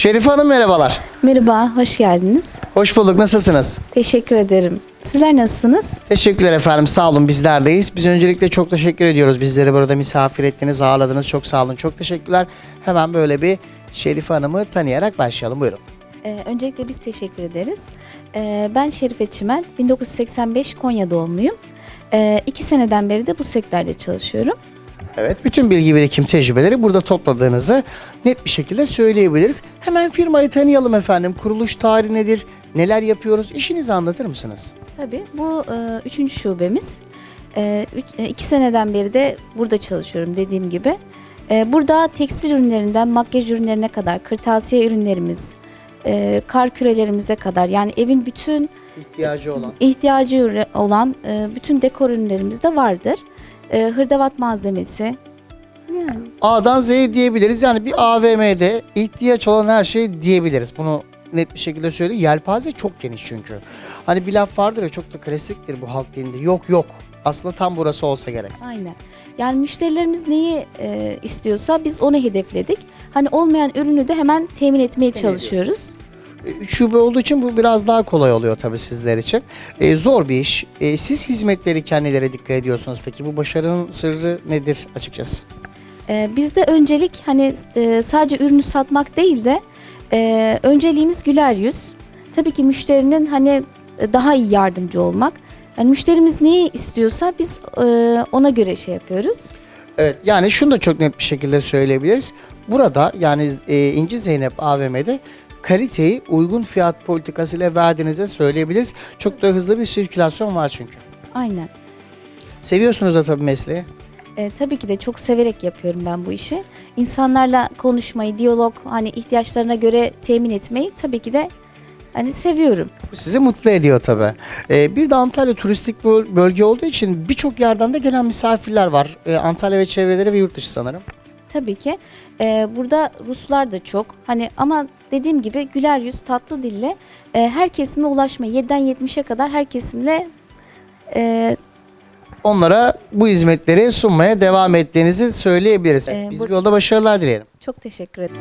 Şerife Hanım merhabalar. Merhaba, hoş geldiniz. Hoş bulduk. Nasılsınız? Teşekkür ederim. Sizler nasılsınız? Teşekkürler efendim. Sağ olun. Bizlerdeyiz. Biz öncelikle çok teşekkür ediyoruz. Bizleri burada misafir ettiniz, ağırladınız. Çok sağ olun. Çok teşekkürler. Hemen böyle bir Şerife Hanım'ı tanıyarak başlayalım. Buyurun. Ee, öncelikle biz teşekkür ederiz. Ee, ben Şerife Çimen, 1985 Konya doğumluyum. Ee, iki seneden beri de bu sektörde çalışıyorum. Evet, bütün bilgi birikim tecrübeleri burada topladığınızı net bir şekilde söyleyebiliriz. Hemen firmayı tanıyalım efendim. Kuruluş tarihi nedir? Neler yapıyoruz? İşinizi anlatır mısınız? Tabii bu e, üçüncü şubemiz. E, üç, e, iki seneden beri de burada çalışıyorum dediğim gibi. E, burada tekstil ürünlerinden makyaj ürünlerine kadar, kırtasiye ürünlerimiz, e, kar kürelerimize kadar yani evin bütün İhtiyacı olan. ihtiyacı olan e, bütün dekor ürünlerimiz de vardır. E, hırdavat malzemesi. Yani A'dan Z'ye diyebiliriz. Yani bir AVM'de ihtiyaç olan her şey diyebiliriz. Bunu net bir şekilde söyleyeyim. Yelpaze çok geniş çünkü. Hani bir laf vardır ya çok da klasiktir bu halk dilinde. Yok yok. Aslında tam burası olsa gerek. aynen. Yani müşterilerimiz neyi e, istiyorsa biz onu hedefledik. Hani olmayan ürünü de hemen temin etmeye Temin çalışıyoruz. E, Üç şube olduğu için bu biraz daha kolay oluyor tabii sizler için. E, zor bir iş. E, siz hizmet verirken nelere dikkat ediyorsunuz peki? Bu başarının sırrı nedir açıkçası? E, bizde öncelik hani e, sadece ürünü satmak değil de e, önceliğimiz güler yüz. Tabii ki müşterinin hani e, daha iyi yardımcı olmak. Yani müşterimiz neyi istiyorsa biz e, ona göre şey yapıyoruz. Evet yani şunu da çok net bir şekilde söyleyebiliriz. Burada yani e, İnci Zeynep AVM'de kaliteyi uygun fiyat politikası ile verdiğinizi söyleyebiliriz. Çok da hızlı bir sirkülasyon var çünkü. Aynen. Seviyorsunuz da tabii mesleği. E, tabii ki de çok severek yapıyorum ben bu işi. İnsanlarla konuşmayı, diyalog, hani ihtiyaçlarına göre temin etmeyi tabii ki de hani seviyorum. Bu sizi mutlu ediyor tabii. E, bir de Antalya turistik böl- bölge olduğu için birçok yerden de gelen misafirler var. E, Antalya ve çevreleri ve yurt dışı sanırım. Tabii ki. E, burada Ruslar da çok. Hani ama dediğim gibi güler yüz, tatlı dille e, her kesime ulaşmayı, 7'den 70'e kadar her kesimle e, Onlara bu hizmetleri sunmaya devam ettiğinizi söyleyebiliriz. E, Biz bu- bir yolda başarılar dileyelim. çok teşekkür ederim.